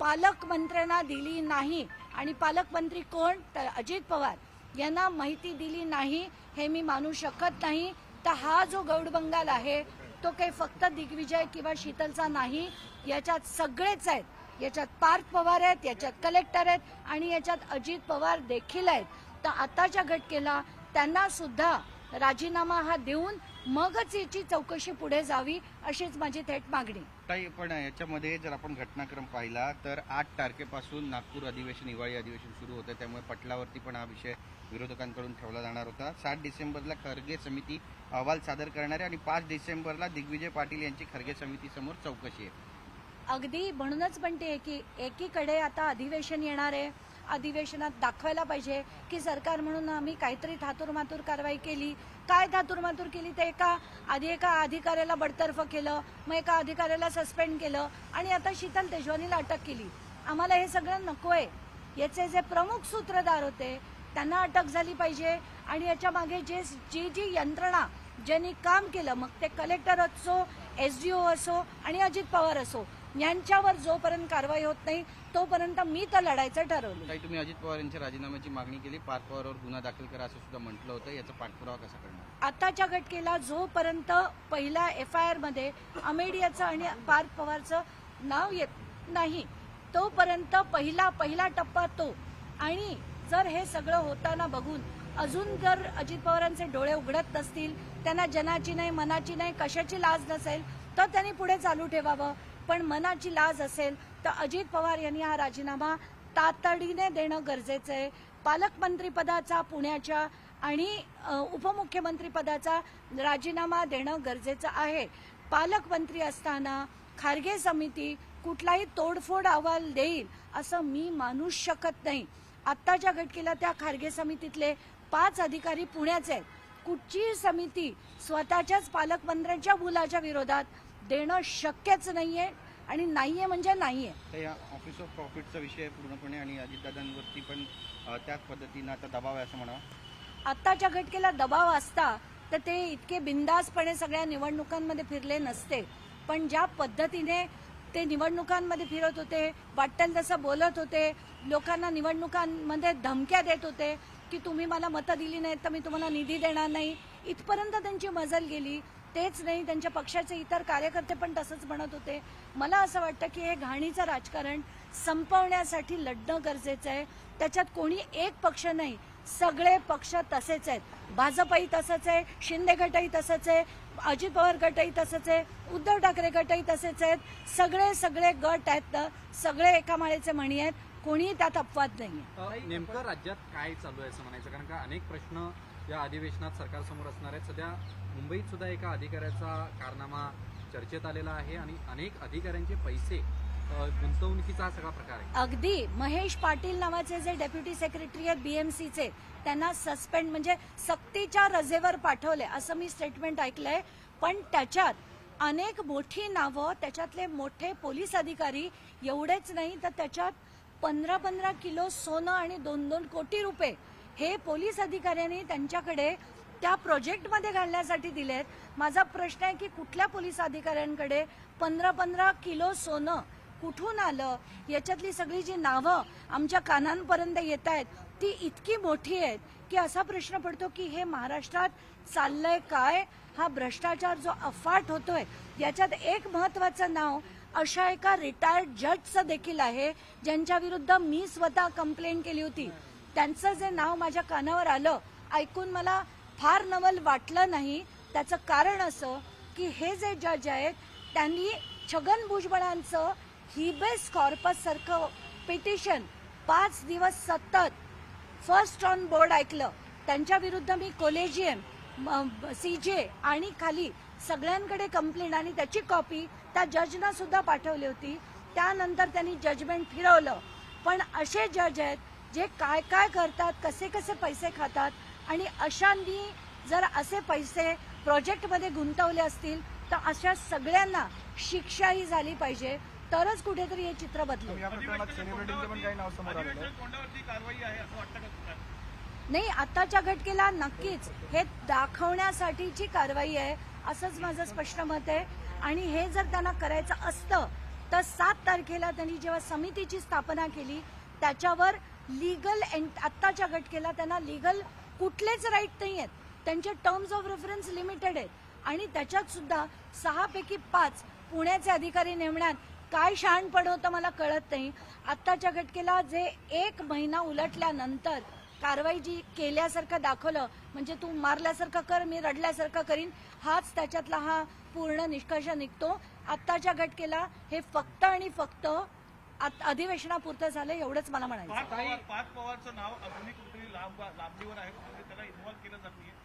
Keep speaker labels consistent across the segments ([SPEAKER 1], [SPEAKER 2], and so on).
[SPEAKER 1] पालकमंत्र्यांना दिली नाही. आणि पालकमंत्री कोण? तर अजित पवार. यांना माहिती दिली नाही हे मी मानू शकत नाही. तर हा जो गौड बंगाल आहे तो काही फक्त दिग्विजय किंवा शीतलचा नाही. याच्यात सगळेच आहेत. याच्यात पार्थ पवार आहेत याच्यात कलेक्टर आहेत आणि याच्यात अजित पवार देखील आहेत. तर आताच्या घटकेला त्यांना सुद्धा राजीनामा हा देऊन मगच याची चौकशी पुढे जावी अशीच माझी थेट मागणी.
[SPEAKER 2] ताई पण याच्यामध्ये जर आपण घटनाक्रम पाहिला तर आठ तारखेपासून नागपूर अधिवेशन हिवाळी अधिवेशन सुरू होतं. त्यामुळे पटलावरती पण हा विषय विरोधकांकडून ठेवला जाणार होता. सात डिसेंबरला खरगे समिती अहवाल सादर करणार आणि पाच डिसेंबरला दिग्विजय पाटील यांची खरगे समिती समोर चौकशी आहे.
[SPEAKER 1] अगदी म्हणूनच म्हणते की एकीकडे आता अधिवेशन येणार आहे. अधिवेशनात दाखवायला पाहिजे की सरकार म्हणून आम्ही काहीतरी थातुरमातूर कारवाई केली. काय धातुरमातूर केली? ते एका आधी एका अधिकाऱ्याला बडतर्फ केलं मग एका अधिकाऱ्याला सस्पेंड केलं आणि आता शीतल तेजवानीला अटक केली. आम्हाला हे सगळं नकोय. याचे जे प्रमुख सूत्रधार होते त्यांना अटक झाली पाहिजे आणि याच्या मागे जे जी जी यंत्रणा ज्यांनी काम केलं मग ते कलेक्टर असो एस जी ओ असो आणि अजित पवार असो यांच्यावर जोपर्यंत कारवाई होत नाही तोपर्यंत मी तर लढायचं ठरवलं.
[SPEAKER 2] ताई तुम्ही अजित पवार यांच्या राजीनाम्याची मागणी केली. पार्थ पवारवर गुन्हा दाखल करा असं सुद्धा म्हटलं होतं. याचा पाठपुरावा कसा करणार?
[SPEAKER 1] आताच्या घटकेला जोपर्यंत पहिल्या एफ आय आरमध्ये अमेडियाचं आणि पार्थ पवारचं नाव येत नाही तोपर्यंत पहिला पहिला टप्पा तो. आणि जर हे सगळं होताना बघून अजून जर अजित पवारांचे डोळे उघडत नसतील त्यांना जनाची नाही मनाची नाही कशाची लाज नसेल तर त्यांनी पुढे चालू ठेवावं. पण मनाची लाज असेल तर अजित पवार यांनी हा राजीनामा तातडीने देणं गरजेचं आहे. पालकमंत्री पदाचा पुण्याच्या आणि उपमुख्यमंत्रीपदाचा उपमुख्यमंत्री पदाचा राजीनामा देणं गरजेचं आहे. पालकमंत्री असताना खारगे समिती कुठलाही तोडफोड अहवाल देईल असं मी मानूच शकत नाही. आत्ताच्या घटकेला त्या खारगे समितीतले पाच अधिकारी पुण्याचे आहेत. कुठचीही समिती स्वतःच्याच पालकमंत्र्यांच्या मुलाच्या विरोधात देणं शक्यच नाहीये आणि नाहीये म्हणजे नाहीये.
[SPEAKER 2] तर या ऑफिस ऑफ प्रॉफिटचा विषय आहे पूर्णपणे आणि अजितदादांवरती पण अ, त्याच पद्धतीनं आता दबाव आहे असं म्हणावं.
[SPEAKER 1] आत्ताच्या घटकेला दबाव असता तर ते इतके बिंदासपणे सगळ्या निवडणुकांमध्ये फिरले नसते. पण ज्या पद्धतीने ते निवडणुकांमध्ये फिरत होते वाटेल तसं बोलत होते लोकांना निवडणुकांमध्ये धमक्या देत होते की तुम्ही मला मतं दिली नाहीत तर मी तुम्हाला निधी देणार नाही इथपर्यंत त्यांची मजल गेली. तेच नाही त्यांच्या पक्षाचे इतर कार्यकर्ते पण तसंच म्हणत होते. मला असं वाटतं की हे घाणीचं राजकारण संपवण्यासाठी लढणं गरजेचं आहे. त्याच्यात कोणी एक पक्ष नाही सगळे पक्ष तसेच आहेत. भाजपही तसंच आहे शिंदे गटही तसंच आहे अजित पवार गटही तसंच आहे उद्धव ठाकरे गटही तसेच आहेत. सगळे सगळे गट आहेत ना, सगळे एका माळेचे म्हणी आहेत. कोणीही त्यात अपवाद नाही
[SPEAKER 3] नेमकं राज्यात काय चालू आहे असं म्हणायचं? कारण का अनेक प्रश्न या अधिवेशनात सरकारसमोर असणार आहेत. सध्या मुंबईत सुद्धा एका अधिकाऱ्याचा कारनामा चर्चेत आलेला आहे आणि अनेक अधिकाऱ्यांचे पैसे गुंतवणुकीचा हा सगळा प्रकार आहे.
[SPEAKER 1] अगदी महेश पाटील नावाचे जे डेप्युटी सेक्रेटरी आहेत बीएमसीचे त्यांना सस्पेंड म्हणजे सक्तीच्या रजेवर पाठवले असं मी स्टेटमेंट ऐकलंय. पण त्याच्यात अनेक मोठी नावं त्याच्यातले मोठे पोलीस अधिकारी एवढेच नाही तर त्याच्यात पंधरा पंधरा किलो सोनं आणि दोन दोन कोटी रुपये हे पोलीस अधिकाऱ्यांनी त्यांच्याकडे त्या प्रोजेक्टमध्ये घालण्यासाठी दिलेत. माझा प्रश्न आहे की कुठल्या पोलीस अधिकाऱ्यांकडे पंधरा पंधरा किलो सोनं कुठून आलं? याच्यातली सगळी जी नावं आमच्या कानांपर्यंत येत आहेत ती इतकी मोठी आहेत की असा प्रश्न पडतो की हे महाराष्ट्रात चाललंय काय? हा भ्रष्टाचार जो अफाट होतोय याच्यात एक महत्वाचं नाव अशा एका रिटायर्ड जजचं देखील आहे ज्यांच्या विरुद्ध मी स्वतः कंप्लेंट केली होती. त्यांचं जे नाव माझ्या कानावर आलं ऐकून मला फार नवल वाटलं नाही. त्याचं कारण असं की हे जे जज आहेत त्यांनी छगन भुजबळांचं हिबेस कॉर्पस सारखं पिटिशन पाच दिवस सतत फर्स्ट ऑन बोर्ड ऐकलं. त्यांच्या विरुद्ध मी कोलेजियम सीजे आणि खाली सगळ्यांकडे कंप्लेंट आणि त्याची कॉपी त्या जजना सुद्धा पाठवली होती. त्यानंतर त्यांनी जजमेंट फिरवलं. पण असे जज आहेत जे काय काय करतात कसे कसे पैसे खातात आणि अशांनी जर असे पैसे प्रोजेक्टमध्ये गुंतवले असतील तर अशा सगळ्यांना शिक्षाही झाली पाहिजे. तरच कुठेतरी हे चित्र बदलेल.
[SPEAKER 4] आहे.
[SPEAKER 1] नाही आताच्या घटकेला नक्कीच हे दाखवण्यासाठीची कारवाई आहे असंच माझं स्पष्ट मत आहे. आणि हे जर त्यांना करायचं असतं तर सात तारखेला त्यांनी जेव्हा समितीची स्थापना केली त्याच्यावर लिगल आत्ताच्या घटकेला त्यांना लिगल कुठलेच राईट नाही आहेत त्यांचे टर्म्स ऑफ रेफरन्स लिमिटेड आहेत. आणि त्याच्यात सुद्धा सहापैकी पाच पुण्याचे अधिकारी नेमण्यात काय शहाणपण होतं मला कळत नाही. आत्ताच्या घटकेला जे एक महिना उलटल्यानंतर कारवाई जी केल्यासारखं दाखवलं म्हणजे तू मारल्यासारखं कर मी रडल्यासारखं करीन हाच त्याच्यातला हा पूर्ण निष्कर्ष निघतो. आत्ताच्या घटकेला हे फक्त आणि फक्त अधिवेशनापुरतं झालं एवढंच मला म्हणायचं.
[SPEAKER 5] पाच पवार पाच पवारचं नाव अजूनही कुठेतरी लांब लांबणीवर आहे. त्याला इन्व्हॉल्व केलं जात आहे.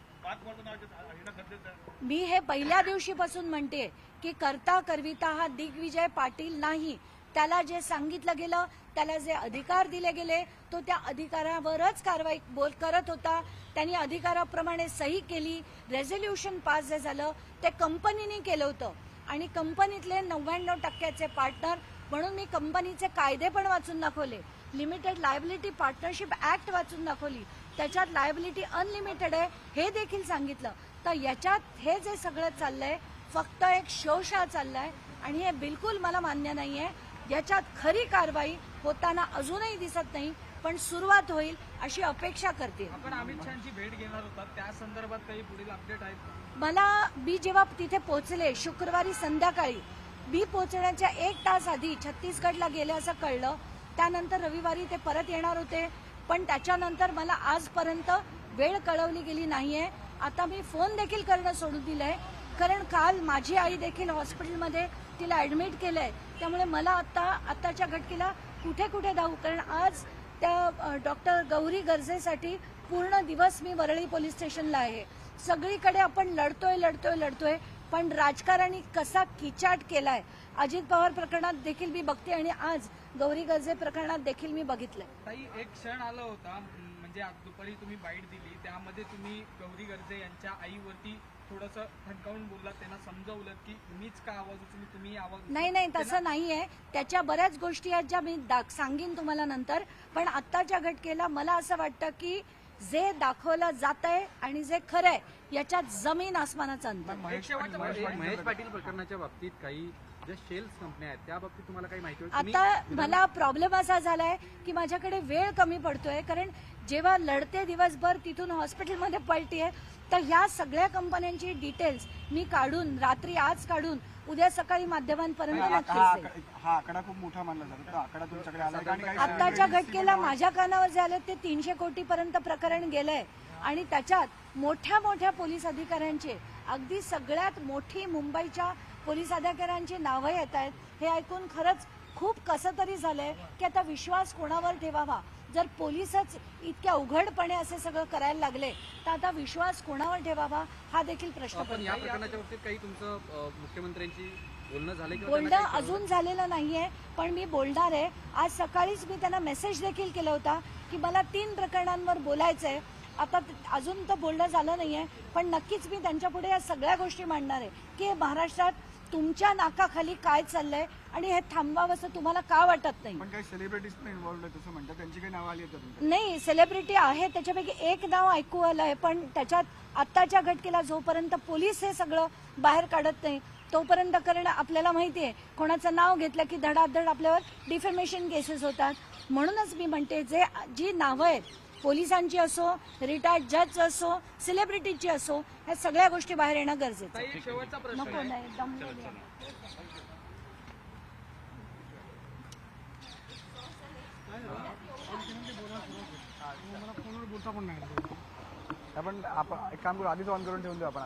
[SPEAKER 1] मी हे पहिल्या दिवशीपासून म्हणते की करता करविता हा दिग्विजय पाटील नाही. त्याला जे सांगितलं गेलं त्याला जे अधिकार दिले गेले तो त्या अधिकारावरच कारवाई बोल करत होता. त्यांनी अधिकाराप्रमाणे सही केली रेझोल्युशन पास जे झालं ते कंपनीने केलं होतं. आणि कंपनीतले नव्याण्णव टक्क्याचे पार्टनर म्हणून मी कंपनीचे कायदे पण वाचून दाखवले. लिमिटेड लायबिलिटी पार्टनरशिप ऍक्ट वाचून दाखवली. त्याच्यात लायबिलिटी अनलिमिटेड आहे हे देखील सांगितलं. तर याच्यात हे जे सगळं चाललंय फक्त एक शोषा चाललाय आणि हे बिलकुल मला मान्य नाहीये. याच्यात खरी कारवाई होताना अजूनही दिसत नाही पण सुरुवात होईल अशी अपेक्षा करते.
[SPEAKER 4] आपण अमित शहाची भेट घेणार होता. त्या संदर्भात काही पुढील अपडेट आहेत?
[SPEAKER 1] मला मी जेव्हा तिथे पोहोचले शुक्रवारी संध्याकाळी मी पोहोचण्याच्या एक तास आधी छत्तीसगडला गेले असं कळलं. त्यानंतर रविवारी ते परत येणार होते. पण त्याच्यानंतर मला आजपर्यंत वेळ कळवली गेली नाहीये. आता मी फोन देखील करणं सोडून दिलंय. कारण काल माझी आई देखील हॉस्पिटलमध्ये तिला ऍडमिट केलंय. त्यामुळे मला आता आत्ताच्या घटकेला कुठे कुठे जाऊ? कारण आज त्या डॉक्टर गौरी गरजेसाठी पूर्ण दिवस मी वरळी पोलीस स्टेशनला आहे. सगळीकडे आपण लढतोय लढतोय लढतोय. पण राजकारणी कसा किचाट केलाय अजित पवार प्रकरणात देखील मी बघते आणि आज गौरी गरजे प्रकरणात देखील मी बघितलंय
[SPEAKER 4] ताई एक क्षण आला होता म्हणजे आज दुपारी तुम्ही बाईट दिली त्यामध्ये तुम्ही गौरी गर्जे यांच्या आईवरती थोडस ठणकावून बोललात त्यांना समजवलं की मीच का आवाज उचलू तुम्ही आवाज उचलू.
[SPEAKER 1] नाही नाही तसं नाहीये त्याच्या बऱ्याच गोष्टी आहेत ज्या मी दाख- सांगीन तुम्हाला नंतर पण आत्ताच्या घटकेला मला असं वाटतं की जे दाखवलं जात आहे आणि जे खरं आहे याच्यात जमीन आसमानाचं अंतर.
[SPEAKER 3] महेश पाटील प्रकरणाच्या बाबतीत काही ज्या शेल्स कंपन्या आहेत त्या बाबतीत तुम्हाला काही माहिती
[SPEAKER 1] आता मला प्रॉब्लेम असा झालाय की माझ्याकडे वेळ कमी पडतोय कारण जेव्हा लढते दिवसभर तिथून हॉस्पिटलमध्ये पलटीये तर ह्या सगळ्या कंपन्यांची डिटेल्स मी काढून रात्री आज काढून उद्या सकाळी माध्यमांपर्यंत नक्कीच
[SPEAKER 6] हा. आकडा- खूप मोठा मानला जातो. तो आकडा तुमच्याकडे आला celebrities
[SPEAKER 1] घटकेला माझ्या कानावर जे आलं ते तीनशे कोटी पर्यंत प्रकरण गेलंय. आणि त्याच्यात मोठ्या मोठ्या पोलीस अधिकाऱ्यांचे अगदी सगळ्यात मोठी मुंबईच्या पोलीस अधिकाऱ्यांची नावं येत आहेत. हे ऐकून खरंच खूप कसं तरी झालंय की आता विश्वास कोणावर ठेवावा? जर पोलीसच इतक्या उघडपणे असे सगळं करायला लागले तर आता विश्वास कोणावर ठेवावा? हा देखील प्रश्न
[SPEAKER 3] या प्रकरणाच्या बाबतीत काही तुमचं मुख्यमंत्र्यांची बोलणं?
[SPEAKER 1] अजून झालेलं नाहीये पण मी बोलणार आहे. आज सकाळीच मी त्यांना मेसेज देखील केला होता की मला तीन प्रकरणांवर बोलायचंय. आता अजून तर बोलणं झालं नाहीये पण नक्कीच मी त्यांच्या पुढे या सगळ्या गोष्टी मांडणार आहे. की महाराष्ट्रात तुमच्या नाकाखाली काय चाललंय आणि हे थांबवावं असं तुम्हाला का वाटत नाही?
[SPEAKER 6] पण काही सेलिब्रिटीज पण इन्व्हॉल्ड आहेत असं म्हणतात. त्यांची काही नावं आली आहेत
[SPEAKER 1] नाही सेलिब्रिटी आहे त्याच्यापैकी एक नाव ऐकू आलंय पण त्याच्यात आत्ताच्या घटकेला जोपर्यंत पोलीस हे सगळं बाहेर काढत नाही तोपर्यंत करणं आपल्याला माहितीये कोणाचं नाव घेतलं की धडाधड आपल्यावर डिफेमेशन केसेस होतात. म्हणूनच मी म्हणते जे जी नावं आहेत पोलिसांची असो रिटायर्ड जज असो सेलिब्रिटीची असो ह्या सगळ्या गोष्टी बाहेर येणं गरजेचं आहे.
[SPEAKER 4] एक शेवटचा प्रश्न
[SPEAKER 1] नको
[SPEAKER 4] आहे
[SPEAKER 1] नाही.
[SPEAKER 6] आपण आपण एक काम करू आधीच ऑन करून ठेवून देऊ आपण आता